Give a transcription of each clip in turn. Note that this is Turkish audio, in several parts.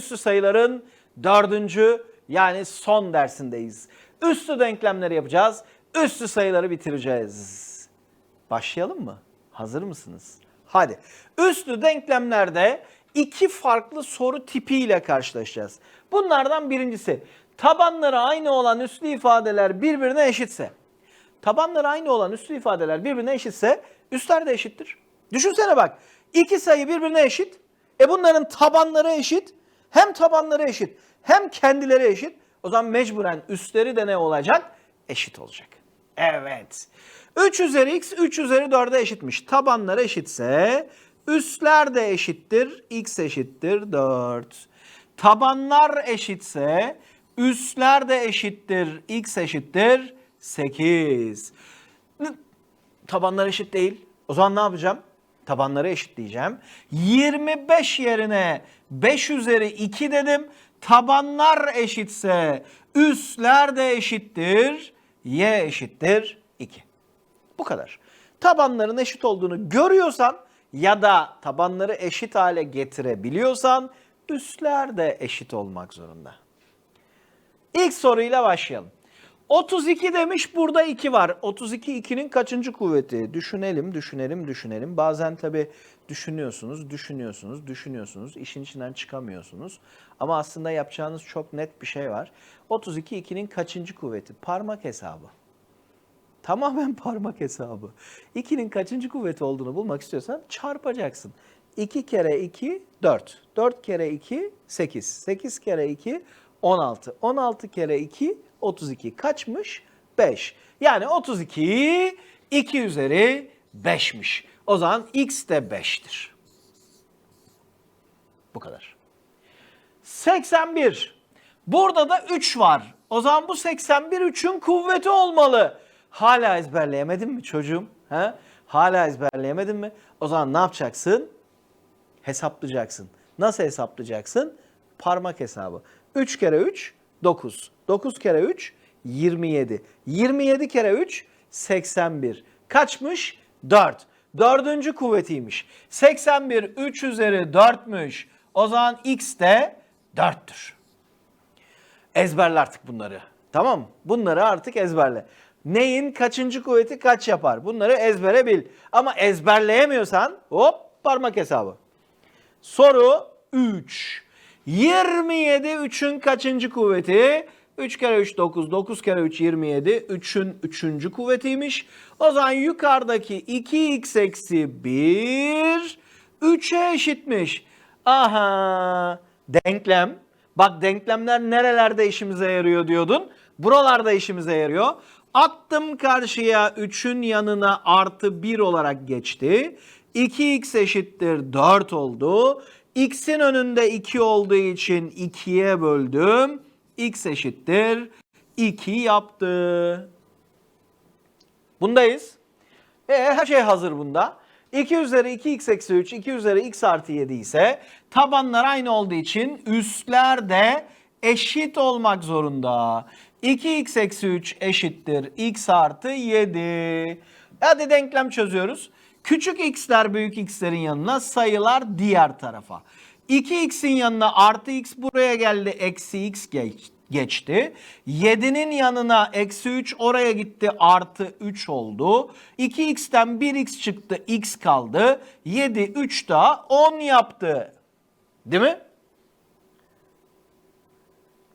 üstü sayıların dördüncü yani son dersindeyiz. Üstü denklemleri yapacağız. Üstü sayıları bitireceğiz. Başlayalım mı? Hazır mısınız? Hadi. Üstü denklemlerde iki farklı soru tipiyle karşılaşacağız. Bunlardan birincisi tabanları aynı olan üslü ifadeler birbirine eşitse. Tabanları aynı olan üslü ifadeler birbirine eşitse üstler de eşittir. Düşünsene bak. iki sayı birbirine eşit. E bunların tabanları eşit. Hem tabanları eşit hem kendileri eşit. O zaman mecburen üstleri de ne olacak? Eşit olacak. Evet. 3 üzeri x 3 üzeri 4'e eşitmiş. Tabanları eşitse üstler de eşittir. x eşittir 4. Tabanlar eşitse üstler de eşittir. x eşittir 8. Tabanlar eşit değil. O zaman ne yapacağım? Tabanları eşitleyeceğim. 25 yerine 5 üzeri 2 dedim. Tabanlar eşitse üstler de eşittir. Y eşittir 2. Bu kadar. Tabanların eşit olduğunu görüyorsan ya da tabanları eşit hale getirebiliyorsan üstler de eşit olmak zorunda. İlk soruyla başlayalım. 32 demiş burada 2 var. 32 2'nin kaçıncı kuvveti? Düşünelim, düşünelim, düşünelim. Bazen tabii düşünüyorsunuz, düşünüyorsunuz, düşünüyorsunuz. işin içinden çıkamıyorsunuz. Ama aslında yapacağınız çok net bir şey var. 32 2'nin kaçıncı kuvveti? Parmak hesabı. Tamamen parmak hesabı. 2'nin kaçıncı kuvveti olduğunu bulmak istiyorsan çarpacaksın. 2 kere 2 4. 4 kere 2 8. 8 kere 2 16. 16 kere 2 32. Kaçmış? 5. Yani 32 2 üzeri 5'miş. O zaman x de 5'tir. Bu kadar. 81. Burada da 3 var. O zaman bu 81 3'ün kuvveti olmalı. Hala ezberleyemedin mi çocuğum? He? Hala ezberleyemedin mi? O zaman ne yapacaksın? Hesaplayacaksın. Nasıl hesaplayacaksın? Parmak hesabı. 3 kere 3 9. 9 kere 3 27. 27 kere 3 81. Kaçmış? 4. Dördüncü kuvvetiymiş. 81 3 üzeri 4'müş. O zaman x de 4'tür. Ezberle artık bunları. Tamam mı? Bunları artık ezberle. Neyin kaçıncı kuvveti kaç yapar? Bunları ezbere bil. Ama ezberleyemiyorsan hop parmak hesabı. Soru 3. 27 3'ün kaçıncı kuvveti? 3 kere 3 9, 9 kere 3 27. 3'ün 3. kuvvetiymiş. O zaman yukarıdaki 2x eksi 1 3'e eşitmiş. Aha denklem. Bak denklemler nerelerde işimize yarıyor diyordun. Buralarda işimize yarıyor. Attım karşıya 3'ün yanına artı 1 olarak geçti. 2x eşittir 4 oldu. X'in önünde 2 olduğu için 2'ye böldüm. X eşittir 2 yaptı. Bundayız. E, her şey hazır bunda. 2 üzeri 2x eksi 3, 2 üzeri x artı 7 ise tabanlar aynı olduğu için üstler de eşit olmak zorunda. 2x eksi 3 eşittir x artı 7. Hadi denklem çözüyoruz. Küçük x'ler büyük x'lerin yanına sayılar diğer tarafa. 2x'in yanına artı x buraya geldi eksi x geç, geçti. 7'nin yanına eksi 3 oraya gitti artı 3 oldu. 2x'ten 1x çıktı x kaldı. 7 3 daha 10 yaptı. Değil mi?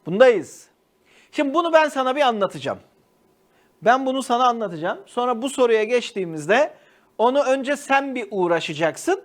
Bundayız. Şimdi bunu ben sana bir anlatacağım. Ben bunu sana anlatacağım. Sonra bu soruya geçtiğimizde onu önce sen bir uğraşacaksın.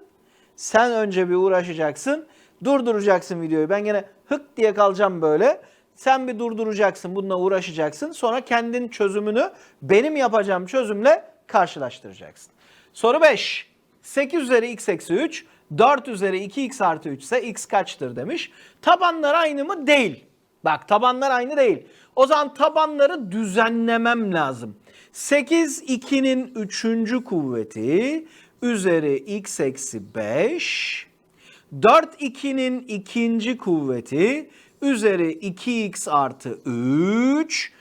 Sen önce bir uğraşacaksın. Durduracaksın videoyu. Ben gene hık diye kalacağım böyle. Sen bir durduracaksın. Bununla uğraşacaksın. Sonra kendin çözümünü benim yapacağım çözümle karşılaştıracaksın. Soru 5. 8 üzeri x eksi 3. 4 üzeri 2x artı 3 ise x kaçtır demiş. Tabanlar aynı mı? Değil. Bak tabanlar aynı değil. O zaman tabanları düzenlemem lazım. 8 2'nin 3. kuvveti üzeri x eksi 5. 4 2'nin ikinci kuvveti üzeri 2x artı 3.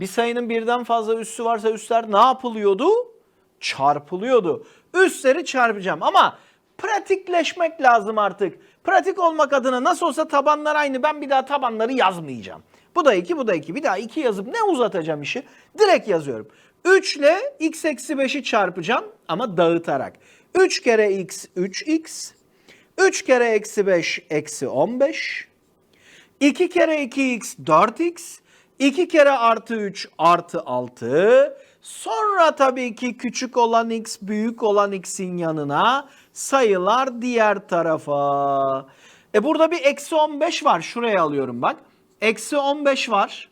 Bir sayının birden fazla üssü varsa üstler ne yapılıyordu? Çarpılıyordu. Üstleri çarpacağım ama pratikleşmek lazım artık. Pratik olmak adına nasıl olsa tabanlar aynı. Ben bir daha tabanları yazmayacağım. Bu da 2, bu da 2. Bir daha 2 yazıp ne uzatacağım işi? Direkt yazıyorum. 3 ile x eksi 5'i çarpacağım ama dağıtarak. 3 kere x 3x. 3 kere eksi 5 eksi 15. 2 kere 2x 4x. 2 kere artı 3 artı 6. Sonra tabii ki küçük olan x büyük olan x'in yanına sayılar diğer tarafa. E burada bir eksi 15 var. Şuraya alıyorum bak. Eksi 15 var.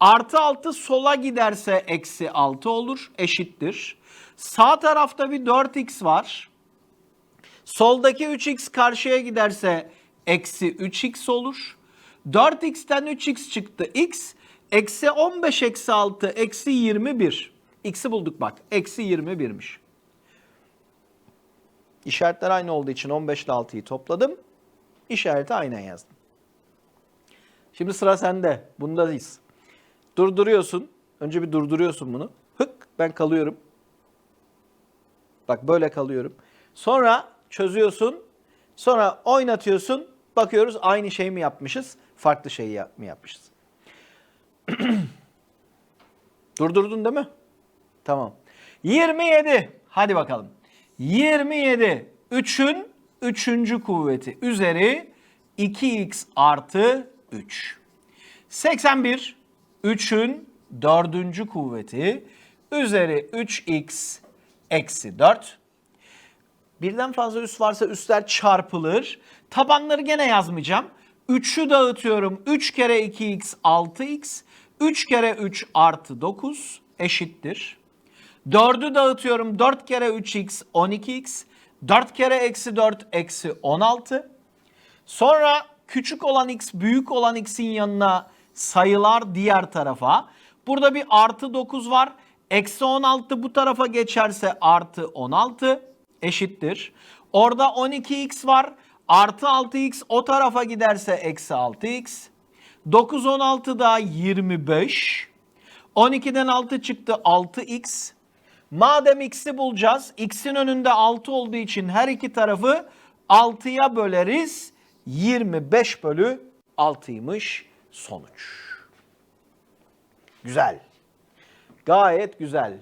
Artı 6 sola giderse eksi 6 olur. Eşittir. Sağ tarafta bir 4x var. Soldaki 3x karşıya giderse eksi 3x olur. 4x'ten 3x çıktı x. Eksi 15 eksi 6 eksi 21. X'i bulduk bak. Eksi 21'miş. İşaretler aynı olduğu için 15 ile 6'yı topladım. İşareti aynen yazdım. Şimdi sıra sende. Bundayız. Durduruyorsun. Önce bir durduruyorsun bunu. Hık ben kalıyorum. Bak böyle kalıyorum. Sonra çözüyorsun. Sonra oynatıyorsun. Bakıyoruz aynı şey mi yapmışız? Farklı şeyi mı yapmışız? Durdurdun değil mi? Tamam. 27. Hadi bakalım. 27. 3'ün 3. kuvveti üzeri 2x artı 3. 81. 3'ün 4. kuvveti üzeri 3x eksi 4. Birden fazla üs varsa üstler çarpılır. Tabanları gene yazmayacağım. 3'ü dağıtıyorum. 3 kere 2x 6x. 3 kere 3 artı 9 eşittir. 4'ü dağıtıyorum. 4 kere 3x 12x. 4 kere eksi 4 eksi 16. Sonra küçük olan x büyük olan x'in yanına sayılar diğer tarafa. Burada bir artı 9 var. Eksi 16 bu tarafa geçerse artı 16 eşittir. Orada 12x var. Artı 6x o tarafa giderse eksi 6x. 9 16 daha 25. 12'den 6 çıktı 6x. Madem x'i bulacağız, x'in önünde 6 olduğu için her iki tarafı 6'ya böleriz. 25 bölü 6'ymış sonuç. Güzel. Gayet güzel.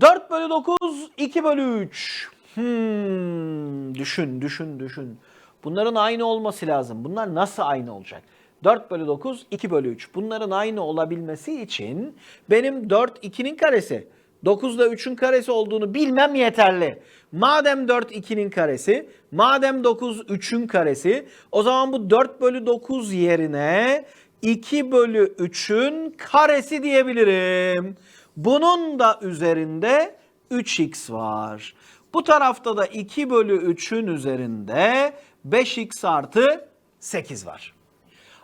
4 bölü 9, 2 bölü 3. Hmm, düşün, düşün, düşün. Bunların aynı olması lazım. Bunlar nasıl aynı olacak? 4 bölü 9, 2 bölü 3. Bunların aynı olabilmesi için benim 4, 2'nin karesi, 9 da 3'ün karesi olduğunu bilmem yeterli. Madem 4 2'nin karesi, madem 9 3'ün karesi, o zaman bu 4 bölü 9 yerine 2 bölü 3'ün karesi diyebilirim. Bunun da üzerinde 3x var. Bu tarafta da 2 bölü 3'ün üzerinde 5x artı 8 var.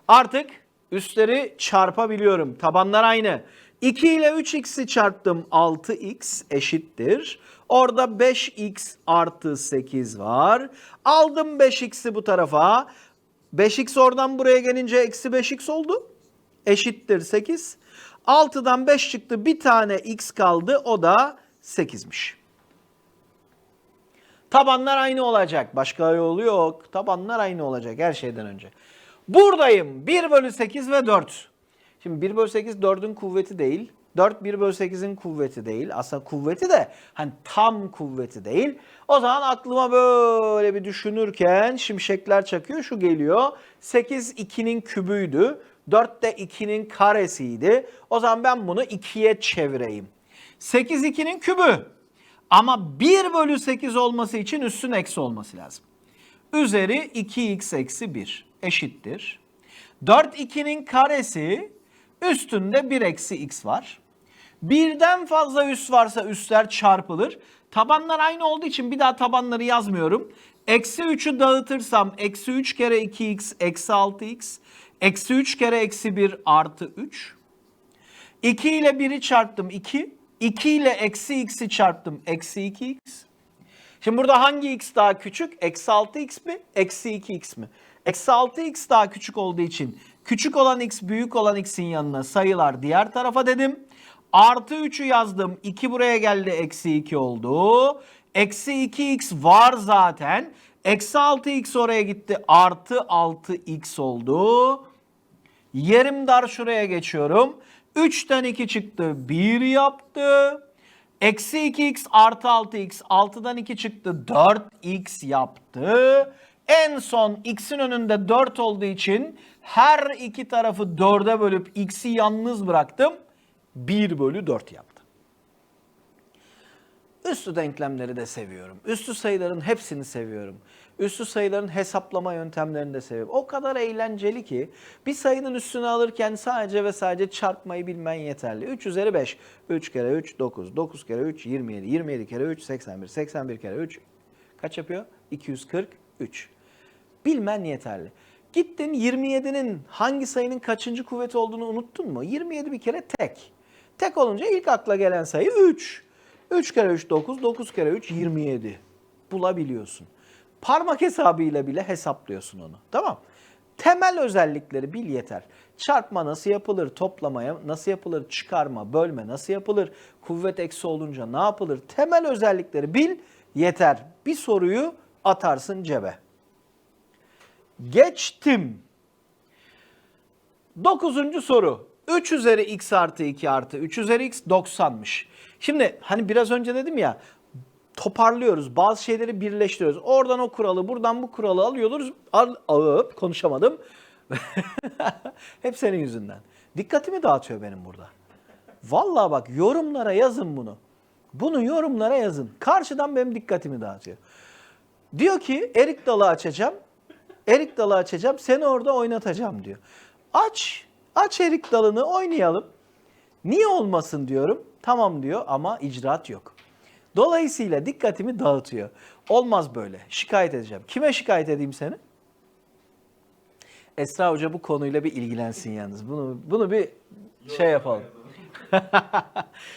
Artık üstleri çarpabiliyorum. Tabanlar aynı. 2 ile 3x'i çarptım 6x eşittir. Orada 5x artı 8 var. Aldım 5x'i bu tarafa. 5x oradan buraya gelince eksi 5x oldu. Eşittir 8. 6'dan 5 çıktı. Bir tane x kaldı. O da 8'miş. Tabanlar aynı olacak. Başka yolu yok. Tabanlar aynı olacak her şeyden önce. Buradayım. 1 bölü 8 ve 4. Şimdi 1 bölü 8 4'ün kuvveti değil. 4 1 bölü 8'in kuvveti değil. Aslında kuvveti de hani tam kuvveti değil. O zaman aklıma böyle bir düşünürken şimşekler çakıyor. Şu geliyor. 8 2'nin kübüydü. 4 de 2'nin karesiydi. O zaman ben bunu 2'ye çevireyim. 8 2'nin kübü. Ama 1 bölü 8 olması için üstün eksi olması lazım. Üzeri 2x eksi 1 eşittir. 4 2'nin karesi üstünde 1 eksi x var. Birden fazla üst varsa üstler çarpılır. Tabanlar aynı olduğu için bir daha tabanları yazmıyorum. Eksi 3'ü dağıtırsam eksi 3 kere 2x eksi 6x. Eksi 3 kere eksi 1 artı 3. 2 ile 1'i çarptım 2. 2 ile eksi x'i çarptım eksi 2x. Şimdi burada hangi x daha küçük? Eksi 6x mi? Eksi 2x mi? Eksi 6x daha küçük olduğu için küçük olan x büyük olan x'in yanına sayılar diğer tarafa dedim. Artı 3'ü yazdım. 2 buraya geldi. Eksi 2 oldu. Eksi 2x var zaten. Eksi 6x oraya gitti. Artı 6x oldu. Yerim dar şuraya geçiyorum. 3'ten 2 çıktı. 1 yaptı. Eksi 2x artı 6x. 6'dan 2 çıktı. 4x yaptı. En son x'in önünde 4 olduğu için her iki tarafı 4'e bölüp x'i yalnız bıraktım. 1 bölü 4 yaptı. Üstü denklemleri de seviyorum. Üstü sayıların hepsini seviyorum. Üstü sayıların hesaplama yöntemlerini de seviyorum. O kadar eğlenceli ki bir sayının üstünü alırken sadece ve sadece çarpmayı bilmen yeterli. 3 üzeri 5. 3 kere 3 9. 9 kere 3 27. 27 kere 3 81. 81 kere 3 kaç yapıyor? 243. Bilmen yeterli. Gittin 27'nin hangi sayının kaçıncı kuvveti olduğunu unuttun mu? 27 bir kere tek. Tek olunca ilk akla gelen sayı 3. 3 kere 3 9, 9 kere 3 27. Bulabiliyorsun. Parmak hesabıyla bile hesaplıyorsun onu. Tamam. Temel özellikleri bil yeter. Çarpma nasıl yapılır, toplamaya nasıl yapılır, çıkarma, bölme nasıl yapılır, kuvvet eksi olunca ne yapılır? Temel özellikleri bil yeter. Bir soruyu atarsın cebe. Geçtim. Dokuzuncu soru. 3 üzeri x artı 2 artı 3 üzeri x 90'mış. Şimdi hani biraz önce dedim ya toparlıyoruz. Bazı şeyleri birleştiriyoruz. Oradan o kuralı, buradan bu kuralı alıyoruz. Al, alıp konuşamadım. Hep senin yüzünden. Dikkatimi dağıtıyor benim burada. Vallahi bak yorumlara yazın bunu. Bunu yorumlara yazın. Karşıdan benim dikkatimi dağıtıyor. Diyor ki erik dalı açacağım. Erik dalı açacağım. Seni orada oynatacağım diyor. Aç. Aç erik dalını oynayalım. Niye olmasın diyorum. Tamam diyor ama icraat yok. Dolayısıyla dikkatimi dağıtıyor. Olmaz böyle. Şikayet edeceğim. Kime şikayet edeyim seni? Esra Hoca bu konuyla bir ilgilensin yalnız. Bunu bunu bir şey yapalım.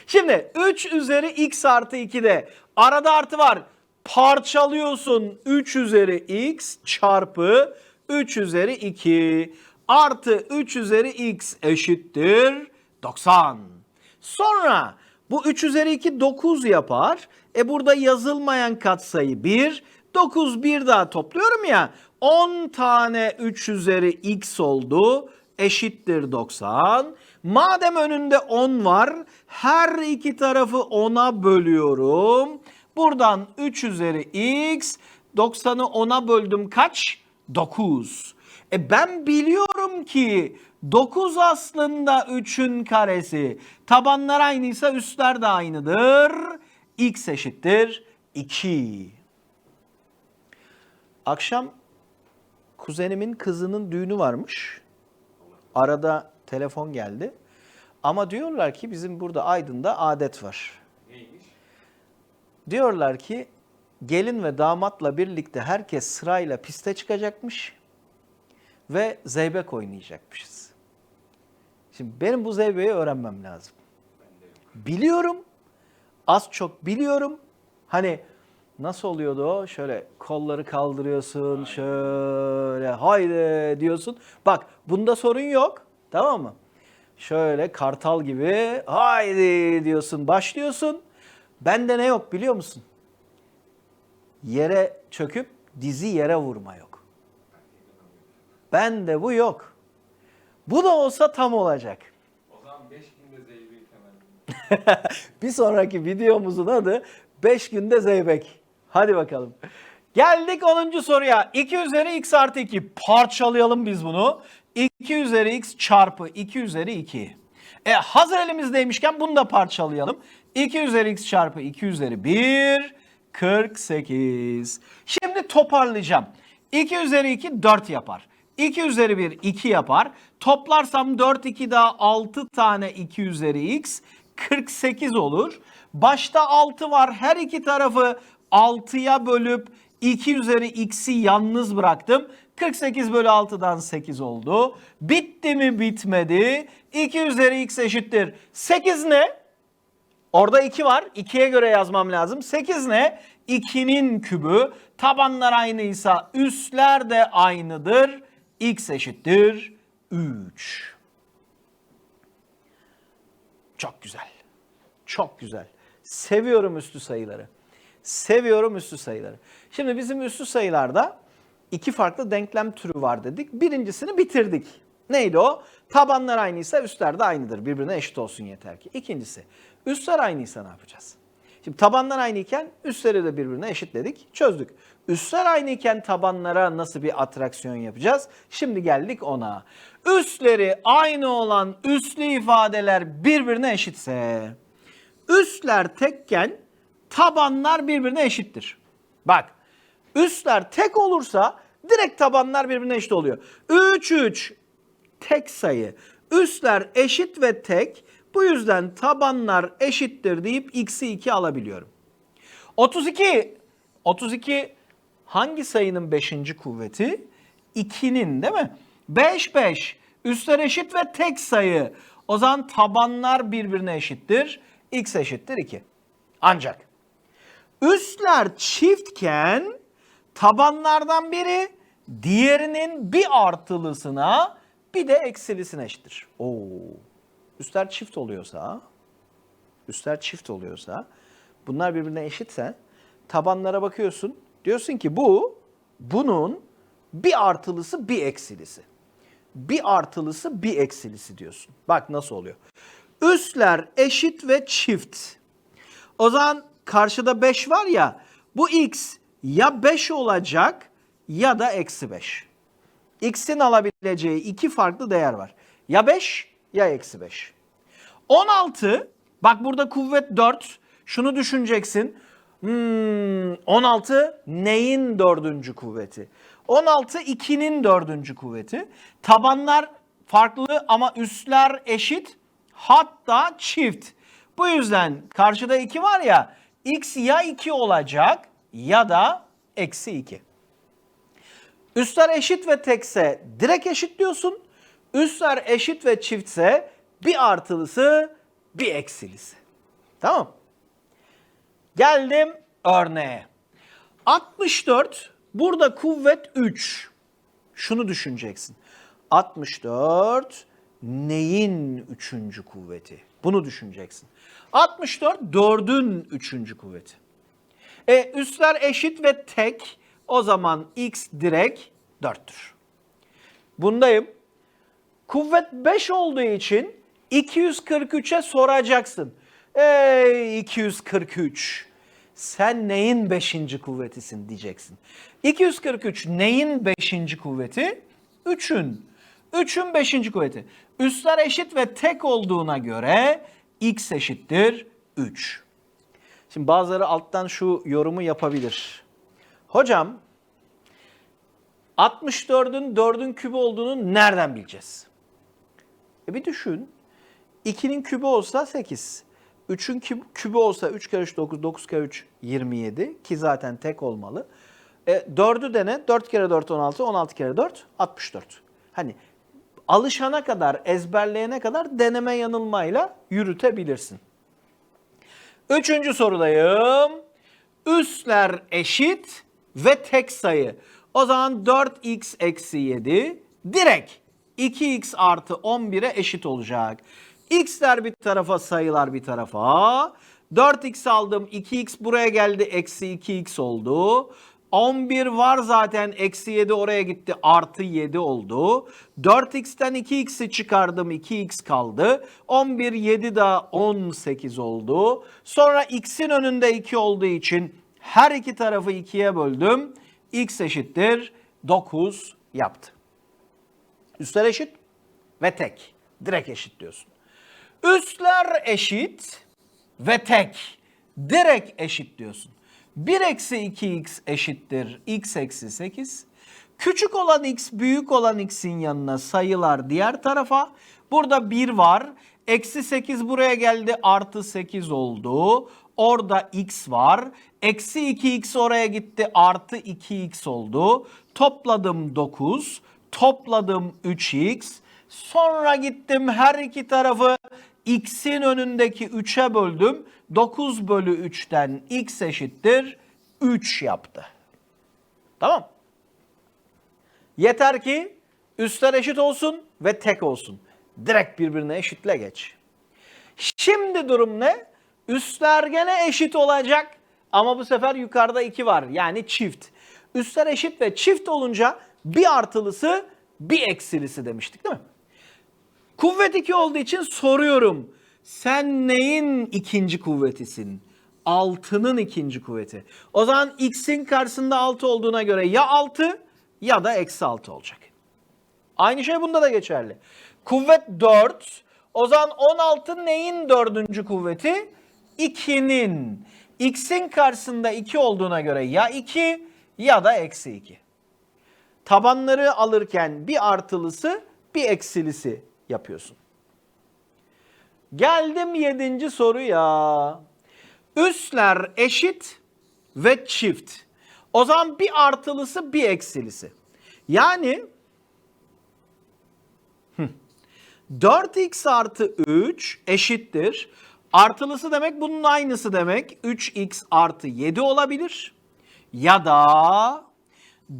Şimdi 3 üzeri x artı 2'de arada artı var. Parçalıyorsun 3 üzeri x çarpı 3 üzeri 2 artı 3 üzeri x eşittir 90. Sonra bu 3 üzeri 2 9 yapar. E burada yazılmayan katsayı 1. 9 bir daha topluyorum ya. 10 tane 3 üzeri x oldu. Eşittir 90. Madem önünde 10 var her iki tarafı 10'a bölüyorum. Buradan 3 üzeri x 90'ı 10'a böldüm kaç? 9. E ben biliyorum ki 9 aslında 3'ün karesi. Tabanlar aynıysa üstler de aynıdır. x eşittir 2. Akşam kuzenimin kızının düğünü varmış. Arada telefon geldi. Ama diyorlar ki bizim burada Aydın'da adet var. Diyorlar ki gelin ve damatla birlikte herkes sırayla piste çıkacakmış ve zeybek oynayacakmışız. Şimdi benim bu zeybeği öğrenmem lazım. Biliyorum, az çok biliyorum. Hani nasıl oluyordu o? Şöyle kolları kaldırıyorsun, şöyle haydi diyorsun. Bak bunda sorun yok, tamam mı? Şöyle kartal gibi haydi diyorsun, başlıyorsun. Bende ne yok biliyor musun? Yere çöküp dizi yere vurma yok. Bende bu yok. Bu da olsa tam olacak. O zaman 5 günde zeybeyi temel. Bir sonraki videomuzun adı 5 günde zeybek. Hadi bakalım. Geldik 10. soruya. 2 üzeri x artı 2. Parçalayalım biz bunu. 2 üzeri x çarpı 2 üzeri 2. E hazır elimizdeymişken bunu da parçalayalım. 2 üzeri x çarpı 2 üzeri 1 48. Şimdi toparlayacağım. 2 üzeri 2 4 yapar. 2 üzeri 1 2 yapar. Toplarsam 4 2 daha 6 tane 2 üzeri x 48 olur. Başta 6 var. Her iki tarafı 6'ya bölüp 2 üzeri x'i yalnız bıraktım. 48 bölü 6'dan 8 oldu. Bitti mi bitmedi. 2 üzeri x eşittir. 8 ne? Orada 2 var. 2'ye göre yazmam lazım. 8 ne? 2'nin kübü. Tabanlar aynıysa üstler de aynıdır. X eşittir 3. Çok güzel. Çok güzel. Seviyorum üstü sayıları. Seviyorum üslü sayıları. Şimdi bizim üslü sayılarda iki farklı denklem türü var dedik. Birincisini bitirdik. Neydi o? Tabanlar aynıysa üstler de aynıdır. Birbirine eşit olsun yeter ki. İkincisi, üstler aynıysa ne yapacağız? Şimdi tabanlar aynıyken üstleri de birbirine eşitledik, çözdük. Üstler aynıyken tabanlara nasıl bir atraksiyon yapacağız? Şimdi geldik ona. Üstleri aynı olan üslü ifadeler birbirine eşitse, üstler tekken tabanlar birbirine eşittir. Bak, üstler tek olursa direkt tabanlar birbirine eşit oluyor. 3 3 tek sayı. Üstler eşit ve tek. Bu yüzden tabanlar eşittir deyip x'i 2 alabiliyorum. 32. 32 hangi sayının 5. kuvveti? 2'nin değil mi? 5 5. Üstler eşit ve tek sayı. O zaman tabanlar birbirine eşittir. x eşittir 2. Ancak üstler çiftken tabanlardan biri diğerinin bir artılısına bir de eksilisine eşittir. Oo. Üstler çift oluyorsa, üstler çift oluyorsa, bunlar birbirine eşitse tabanlara bakıyorsun. Diyorsun ki bu bunun bir artılısı bir eksilisi. Bir artılısı bir eksilisi diyorsun. Bak nasıl oluyor. Üstler eşit ve çift. O zaman karşıda 5 var ya bu x ya 5 olacak ya da eksi 5. X'in alabileceği iki farklı değer var. Ya 5 ya eksi 5. 16 bak burada kuvvet 4. Şunu düşüneceksin. Hmm, 16 neyin dördüncü kuvveti? 16 2'nin dördüncü kuvveti. Tabanlar farklı ama üstler eşit hatta çift. Bu yüzden karşıda 2 var ya x ya 2 olacak ya da eksi 2. Üstler eşit ve tekse direkt eşit diyorsun. Üstler eşit ve çiftse bir artılısı bir eksilisi. Tamam. Geldim örneğe. 64 burada kuvvet 3. Şunu düşüneceksin. 64 neyin üçüncü kuvveti? Bunu düşüneceksin. 64 dördün üçüncü kuvveti. E, üstler eşit ve tek. O zaman x direkt 4'tür. Bundayım. Kuvvet 5 olduğu için 243'e soracaksın. Ey 243 sen neyin 5. kuvvetisin diyeceksin. 243 neyin 5. kuvveti? 3'ün. 3'ün 5. kuvveti. Üstler eşit ve tek olduğuna göre x eşittir 3. Şimdi bazıları alttan şu yorumu yapabilir. Hocam 64'ün 4'ün kübü olduğunu nereden bileceğiz? E bir düşün. 2'nin kübü olsa 8. 3'ün kübü, olsa 3 kere 3 9, 9 kere 3 27 ki zaten tek olmalı. E, 4'ü dene 4 kere 4 16, 16 kere 4 64. Hani alışana kadar, ezberleyene kadar deneme yanılmayla yürütebilirsin. Üçüncü sorudayım. Üstler eşit ve tek sayı. O zaman 4x eksi 7 direkt 2x artı 11'e eşit olacak. X'ler bir tarafa sayılar bir tarafa. 4x aldım 2x buraya geldi eksi 2x oldu. 11 var zaten eksi 7 oraya gitti artı 7 oldu. 4x'ten 2x'i çıkardım 2x kaldı. 11 7 daha 18 oldu. Sonra x'in önünde 2 olduğu için her iki tarafı 2'ye böldüm. x eşittir 9 yaptı. Üstler eşit ve tek. Direkt eşit diyorsun. Üstler eşit ve tek. Direkt eşit diyorsun. 1 eksi 2x eşittir x eksi 8. Küçük olan x büyük olan x'in yanına sayılar diğer tarafa. Burada 1 var. Eksi 8 buraya geldi artı 8 oldu. Orada x var. Eksi 2x oraya gitti artı 2x oldu. Topladım 9. Topladım 3x. Sonra gittim her iki tarafı x'in önündeki 3'e böldüm. 9 bölü 3'ten x eşittir 3 yaptı. Tamam. Yeter ki üstler eşit olsun ve tek olsun. Direkt birbirine eşitle geç. Şimdi durum ne? Üstler gene eşit olacak Ama bu sefer yukarıda 2 var. Yani çift. Üstler eşit ve çift olunca bir artılısı bir eksilisi demiştik değil mi? Kuvvet 2 olduğu için soruyorum. Sen neyin ikinci kuvvetisin? 6'nın ikinci kuvveti. O zaman x'in karşısında 6 olduğuna göre ya 6 ya da eksi 6 olacak. Aynı şey bunda da geçerli. Kuvvet 4. O zaman 16 neyin dördüncü kuvveti? 2'nin. X'in karşısında 2 olduğuna göre ya 2 ya da eksi 2. Tabanları alırken bir artılısı bir eksilisi yapıyorsun. Geldim yedinci soruya. Üsler eşit ve çift. O zaman bir artılısı bir eksilisi. Yani 4x artı 3 eşittir. Artılısı demek bunun aynısı demek. 3x artı 7 olabilir. Ya da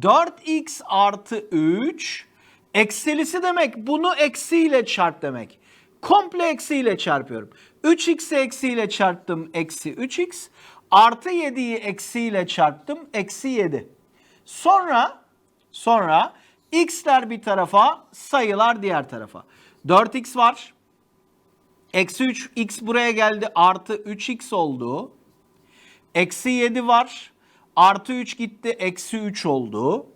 4x artı 3 eksilisi demek bunu eksiyle çarp demek. Komple eksiyle çarpıyorum. 3x'i eksiyle çarptım eksi 3x. Artı 7'yi eksiyle çarptım eksi 7. Sonra sonra x'ler bir tarafa sayılar diğer tarafa. 4x var. Eksi 3 x buraya geldi artı 3x oldu. Eksi 7 var. Artı 3 gitti eksi 3 oldu.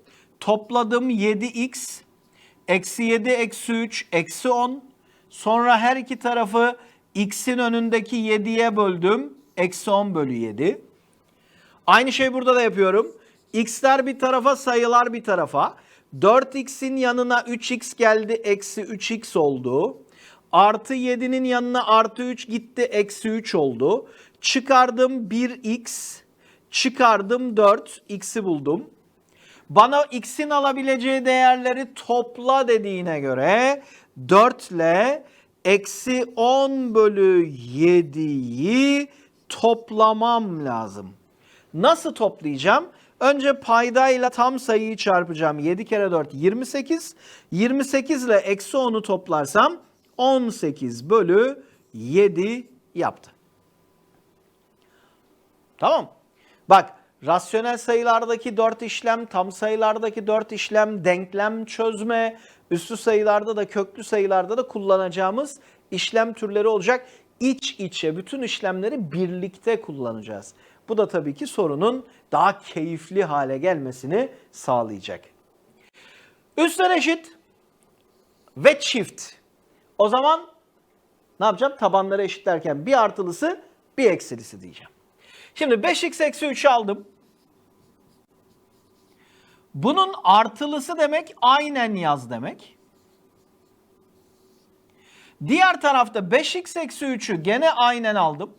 Topladım 7x. Eksi 7 eksi 3 eksi 10. Sonra her iki tarafı x'in önündeki 7'ye böldüm. Eksi 10 bölü 7. Aynı şey burada da yapıyorum. X'ler bir tarafa sayılar bir tarafa. 4x'in yanına 3x geldi eksi 3x oldu. Artı 7'nin yanına artı 3 gitti eksi 3 oldu. Çıkardım 1x. Çıkardım 4. X'i buldum. Bana x'in alabileceği değerleri topla dediğine göre 4 ile eksi 10 bölü 7'yi toplamam lazım. Nasıl toplayacağım? Önce paydayla tam sayıyı çarpacağım. 7 kere 4 28. 28 ile eksi 10'u toplarsam 18 bölü 7 yaptı. Tamam. Bak rasyonel sayılardaki 4 işlem, tam sayılardaki 4 işlem, denklem çözme, üstü sayılarda da köklü sayılarda da kullanacağımız işlem türleri olacak. İç içe bütün işlemleri birlikte kullanacağız. Bu da tabii ki sorunun daha keyifli hale gelmesini sağlayacak. Üstler eşit ve çift. O zaman ne yapacağım? Tabanları eşitlerken bir artılısı bir eksilisi diyeceğim. Şimdi 5x eksi 3'ü aldım. Bunun artılısı demek aynen yaz demek. Diğer tarafta 5x eksi 3'ü gene aynen aldım.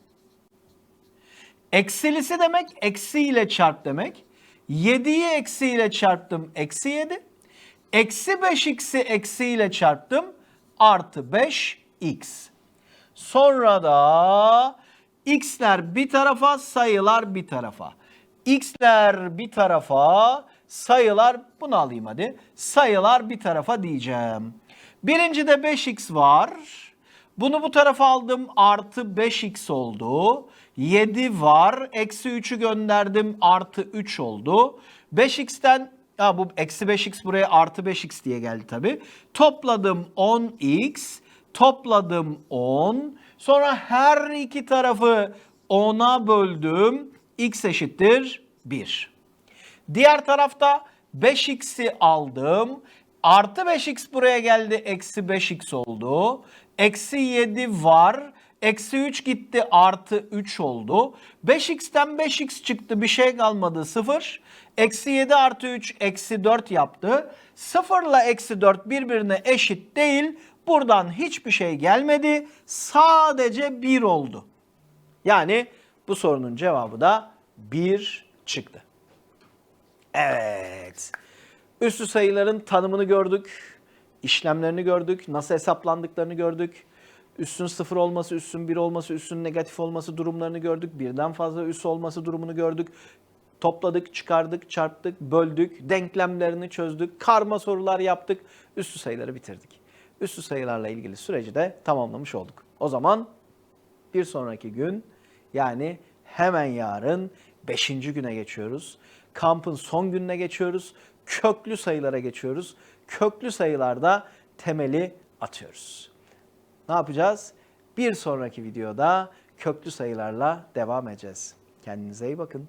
Eksilisi demek eksi ile çarp demek. 7'yi eksi ile çarptım eksi 7. Eksi 5x'i eksi ile çarptım artı 5x. Sonra da x'ler bir tarafa sayılar bir tarafa. x'ler bir tarafa sayılar bunu alayım hadi. Sayılar bir tarafa diyeceğim. Birincide 5x var. Bunu bu tarafa aldım artı 5x oldu. 7 var. Eksi 3'ü gönderdim artı 3 oldu. 5x'ten ha bu eksi 5x buraya artı 5x diye geldi tabi. Topladım 10x. Topladım 10. Sonra her iki tarafı 10'a böldüm. x eşittir 1. Diğer tarafta 5x'i aldım. Artı 5x buraya geldi. Eksi 5x oldu. Eksi 7 var. Eksi 3 gitti artı 3 oldu. 5x'ten 5x çıktı bir şey kalmadı 0. Eksi 7 artı 3 eksi 4 yaptı. 0 ile eksi 4 birbirine eşit değil. Buradan hiçbir şey gelmedi. Sadece 1 oldu. Yani bu sorunun cevabı da 1 çıktı. Evet. Üstü sayıların tanımını gördük. işlemlerini gördük. Nasıl hesaplandıklarını gördük. Üstün sıfır olması, üstün bir olması, üstün negatif olması durumlarını gördük. Birden fazla üs olması durumunu gördük. Topladık, çıkardık, çarptık, böldük, denklemlerini çözdük, karma sorular yaptık, üstü sayıları bitirdik. Üstü sayılarla ilgili süreci de tamamlamış olduk. O zaman bir sonraki gün yani hemen yarın Beşinci güne geçiyoruz. Kampın son gününe geçiyoruz. Köklü sayılara geçiyoruz. Köklü sayılarda temeli atıyoruz. Ne yapacağız? Bir sonraki videoda köklü sayılarla devam edeceğiz. Kendinize iyi bakın.